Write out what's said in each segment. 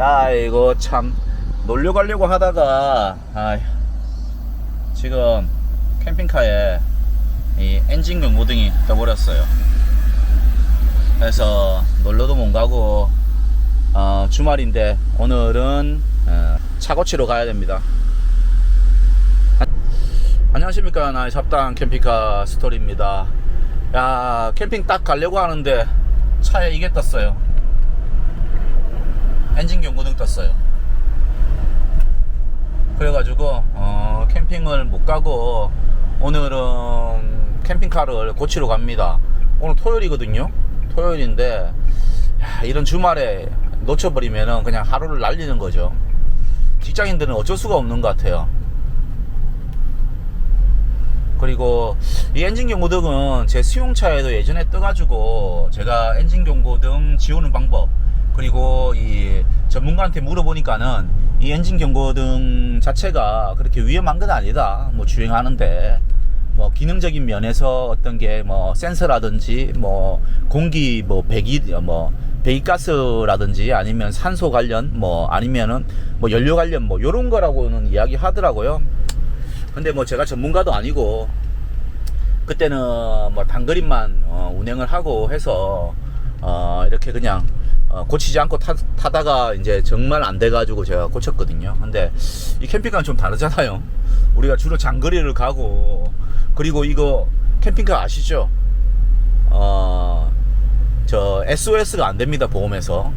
야 이거 참 놀려 가려고 하다가 아, 지금 캠핑카에 이 엔진 경고등이 떠버렸어요. 그래서 놀러도 못 가고 어, 주말인데 오늘은 어, 차 고치러 가야 됩니다. 안녕하십니까 나의 잡당 캠핑카 스토리입니다. 야 캠핑 딱 가려고 하는데 차에 이게 떴어요. 엔진 경고등 떴어요. 그래가지고 어, 캠핑을 못 가고 오늘은 캠핑카를 고치러 갑니다. 오늘 토요일이거든요. 토요일인데 야, 이런 주말에 놓쳐버리면은 그냥 하루를 날리는 거죠. 직장인들은 어쩔 수가 없는 것 같아요. 그리고 이 엔진 경고등은 제 수용차에도 예전에 떠가지고 제가 엔진 경고등 지우는 방법 그리고 이 전문가한테 물어보니까는 이 엔진 경고등 자체가 그렇게 위험한 건 아니다. 뭐 주행하는데 뭐 기능적인 면에서 어떤 게 뭐 센서라든지 뭐 공기 뭐 배기 뭐 배기가스라든지 아니면 산소 관련 뭐 아니면은 뭐 연료 관련 뭐 요런 거라고는 이야기 하더라고요. 근데 뭐 제가 전문가도 아니고 그때는 뭐 단거리만 어, 운행을 하고 해서 어, 이렇게 그냥 어, 고치지 않고 타, 타다가 이제 정말 안 돼가지고 제가 고쳤거든요. 근데 이 캠핑카는 좀 다르잖아요. 우리가 주로 장거리를 가고 그리고 이거 캠핑카 아시죠? 어, 저 SOS가 안 됩니다 보험에서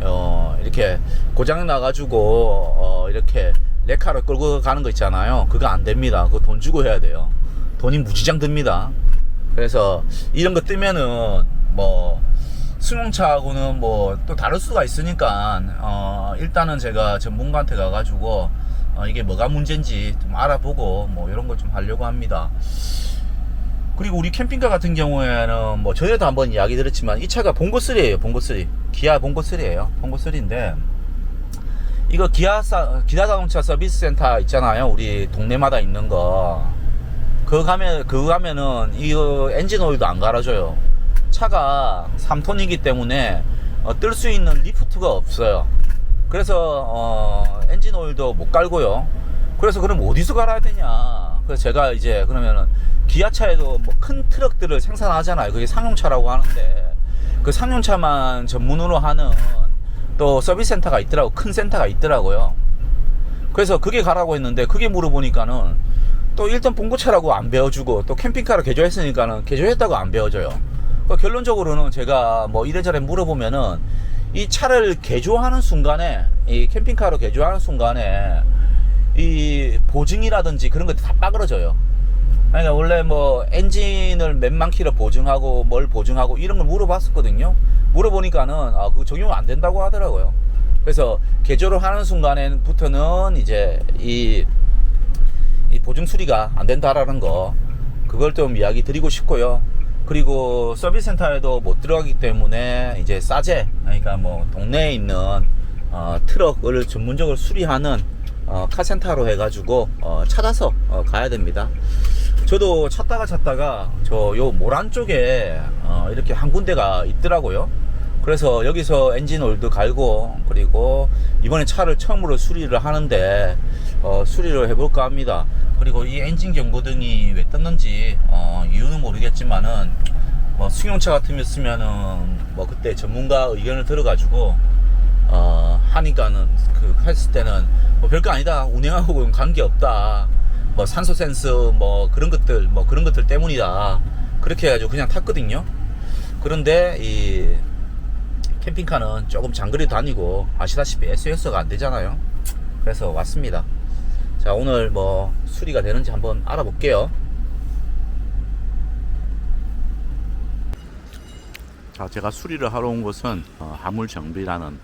어, 이렇게 고장 나가지고 어, 이렇게 레카를 끌고 가는 거 있잖아요. 그거 안 됩니다. 그거 돈 주고 해야 돼요. 돈이 무지장 듭니다. 그래서 이런 거 뜨면은 뭐 승용차하고는 뭐 또 다를 수가 있으니까 어 일단은 제가 전문가한테 가가지고 어 이게 뭐가 문제인지 좀 알아보고 뭐 이런 걸 좀 하려고 합니다. 그리고 우리 캠핑카 같은 경우에는 뭐 전에도 한번 이야기 드렸지만 이 차가 봉고3예요 봉고3 기아 봉고3예요 봉고3인데. 이거 기아 사, 기아 자동차 서비스 센터 있잖아요 우리 동네마다 있는 거. 그거 가면 그거 가면은 이거 엔진 오일도 안 갈아줘요 차가 3톤이기 때문에 어, 뜰 수 있는 리프트가 없어요. 그래서 어, 엔진 오일도 못 갈고요. 그래서 그럼 어디서 갈아야 되냐? 그래서 제가 이제 그러면은 기아차에도 뭐 큰 트럭들을 생산하잖아요. 그게 상용차라고 하는데. 그 상용차만 전문으로 하는 또 서비스 센터가 있더라고 큰 센터가 있더라고요. 그래서 그게 가라고 했는데 그게 물어보니까는 또 1톤 봉고차라고 안 배워주고 또 캠핑카를 개조했으니까는 개조했다고 안 배워줘요 그 결론적으로는 제가 뭐 이래저래 물어보면은 이 차를 개조하는 순간에 이 캠핑카로 개조하는 순간에 이 보증이라든지 그런 것들이 다 빠그러져요 그러니까 원래 뭐 엔진을 몇만 킬로 보증하고 뭘 보증하고 이런 걸 물어봤었거든요. 물어보니까는 아 그거 적용 안 된다고 하더라고요. 그래서 개조를 하는 순간에부터는 이제 이, 이 보증 수리가 안 된다라는 거 그걸 좀 이야기 드리고 싶고요. 그리고 서비스 센터에도 못 들어가기 때문에 이제 싸제 그러니까 뭐 동네에 있는 어, 트럭을 전문적으로 수리하는 어, 카센터로 해가지고 어, 찾아서 어, 가야 됩니다. 저도 찾다가 찾다가 저 요 모란 쪽에 어, 이렇게 한 군데가 있더라고요. 그래서 여기서 엔진 오일도 갈고 그리고 이번에 차를 처음으로 수리를 하는데 어, 수리를 해볼까 합니다. 그리고 이 엔진 경고등이 왜 떴는지 어, 이유는 모르겠지만은 뭐 승용차 같으면 쓰면은 뭐 그때 전문가 의견을 들어가지고 어, 하니까는 그 했을 때는 뭐 별거 아니다. 운행하고 관계 없다. 뭐 산소 센스 뭐 그런 것들 뭐 그런 것들 때문이다. 그렇게 해가지고 그냥 탔거든요. 그런데 이 캠핑카는 조금 장거리 다니고 아시다시피 SOS가 안 되잖아요. 그래서 왔습니다 자 오늘 뭐 수리가 되는지 한번 알아볼게요. 자 제가 수리를 하러 온 곳은 어, 하물정비라는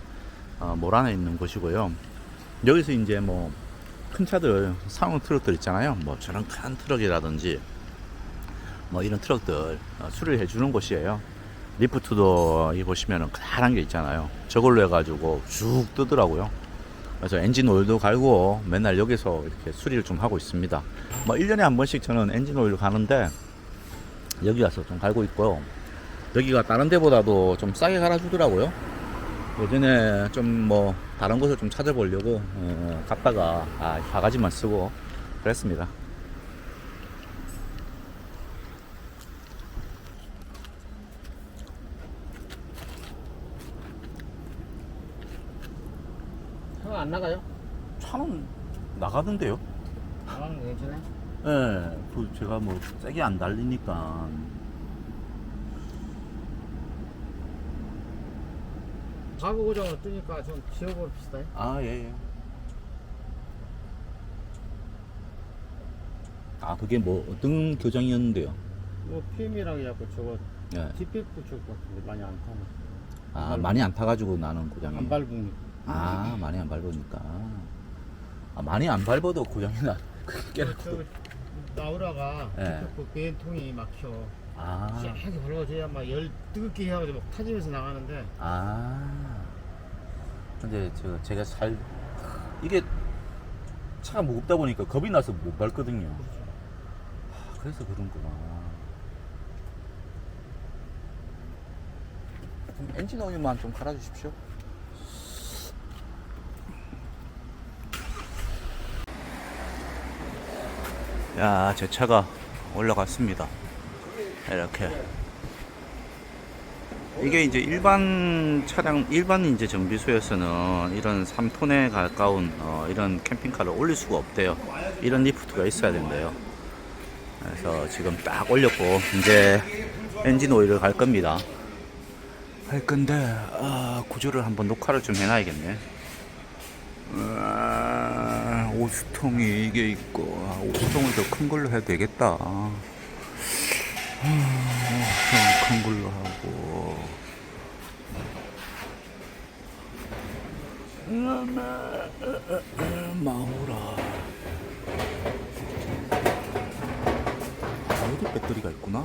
어, 모란에 있는 곳이고요. 여기서 이제 뭐 큰 차들 상용 트럭들 있잖아요. 뭐 저런 큰 트럭이라든지 뭐 이런 트럭들 어, 수리를 해주는 곳이에요. 리프트도 이 보시면은 크다란 게 있잖아요. 저걸로 해가지고 쭉 뜨더라고요 그래서 엔진 오일도 갈고 맨날 여기서 이렇게 수리를 좀 하고 있습니다. 뭐 1년에 한 번씩 저는 엔진 오일을 가는데 여기 가서 좀 갈고 있고요. 여기가 다른 데보다도 좀 싸게 갈아주더라고요. 예전에 좀 뭐 다른 곳을 좀 찾아보려고 어, 갔다가 아, 바가지만 쓰고 그랬습니다. 형안 나가요? 차는 나가던데요? 나가는 거 괜찮아요? 예, 그 제가 뭐 세게 안 달리니까 가구 고정으로 뜨니까 좀 지워봅시다. 아 예. 예. 아 그게 뭐 어떤 교정이었는데요? 뭐 PM이라고 해갖고 저거 예. TPF 쪽 같은데 많이 안 타네. 아 많이 안 타가지고 나는 고장이. 안 밟으니까. 아 많이 안 밟으니까. 아 많이 안 밟아도 고장이 나. 저, 저 나우라가 예. 그 배통이 막혀. 아. 쫙 밟아줘야 막 열 뜨겁게 해가지고 막 타지면서 나가는데 아. 근데 저 제가 잘 이게 차가 무겁다 보니까 겁이 나서 못 밟거든요. 아, 그래서 그런구나. 좀 엔진 오일만 좀 갈아주십시오. 야, 제 차가 올라갔습니다. 이렇게. 이게 이제 일반 차량, 일반 이제 정비소에서는 이런 3톤에 가까운 어, 이런 캠핑카를 올릴 수가 없대요. 이런 리프트가 있어야 된대요. 그래서 지금 딱 올렸고, 이제 엔진 오일을 갈 겁니다. 할 건데, 아, 구조를 한번 녹화를 좀 해놔야겠네. 아, 오수통이 이게 있고, 아, 오수통을 더 큰 걸로 해도 되겠다. 큰 걸로 하고. 마오라. 여기 배터리가 있구나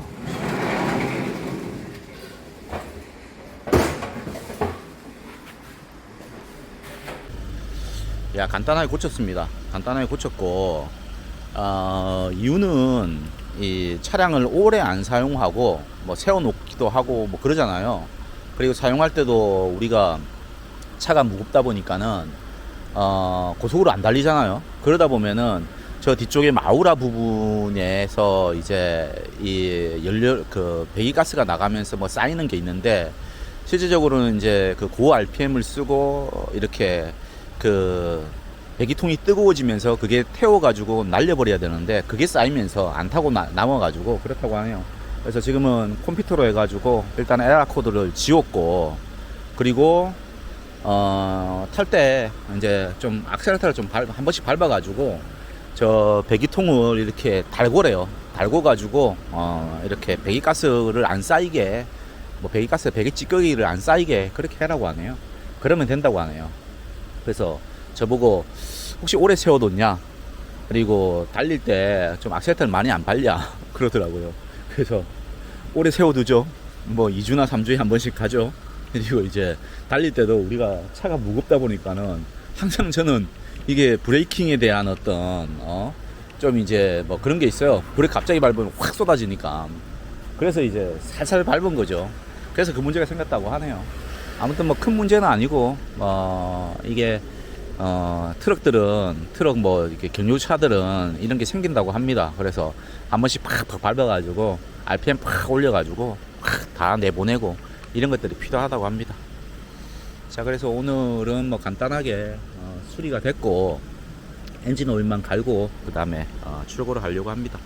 야 간단하게 고쳤습니다 간단하게 고쳤고 어, 이유는 이 차량을 오래 안 사용하고 뭐 세워놓기도 하고 뭐 그러잖아요. 그리고 사용할 때도 우리가 차가 무겁다 보니까는 어, 고속으로 안 달리잖아요. 그러다 보면은 저 뒤쪽에 마우라 부분에서 이제 이 연료 그 배기가스가 나가면서 뭐 쌓이는 게 있는데 실질적으로는 이제 그 고 RPM을 쓰고 이렇게 그 배기통이 뜨거워지면서 그게 태워가지고 날려버려야 되는데 그게 쌓이면서 안 타고 나, 남아가지고 그렇다고 하네요. 그래서 지금은 컴퓨터로 해가지고 일단 에라 코드를 지웠고 그리고 어, 탈 때 이제 좀 악셀레터를 좀 한 번씩 밟아가지고 저 배기통을 이렇게 달고래요. 달고가지고 어, 이렇게 배기가스를 안 쌓이게 뭐 배기가스 배기 찌꺼기를 안 쌓이게 그렇게 해라고 하네요. 그러면 된다고 하네요. 그래서 저보고 혹시 오래 세워뒀냐? 그리고 달릴 때 좀 악셀레터를 많이 안 밟냐? 그러더라고요. 그래서 오래 세워두죠. 뭐 2주나 3주에 한 번씩 가죠. 그리고 이제 달릴 때도 우리가 차가 무겁다 보니까는 항상 저는 이게 브레이킹에 대한 어떤 어 좀 이제 뭐 그런 게 있어요. 브레이크 갑자기 밟으면 확 쏟아지니까. 그래서 이제 살살 밟은 거죠. 그래서 그 문제가 생겼다고 하네요. 아무튼 뭐 큰 문제는 아니고 어 이게 어 트럭들은 트럭 뭐 이렇게 경유차들은 이런 게 생긴다고 합니다. 그래서 한 번씩 팍팍 밟아가지고 RPM 팍 올려가지고 팍 다 내보내고 이런 것들이 필요하다고 합니다. 자 그래서 오늘은 뭐 간단하게 어, 수리가 됐고 엔진 오일만 갈고 그 다음에 어, 출고를 하려고 합니다.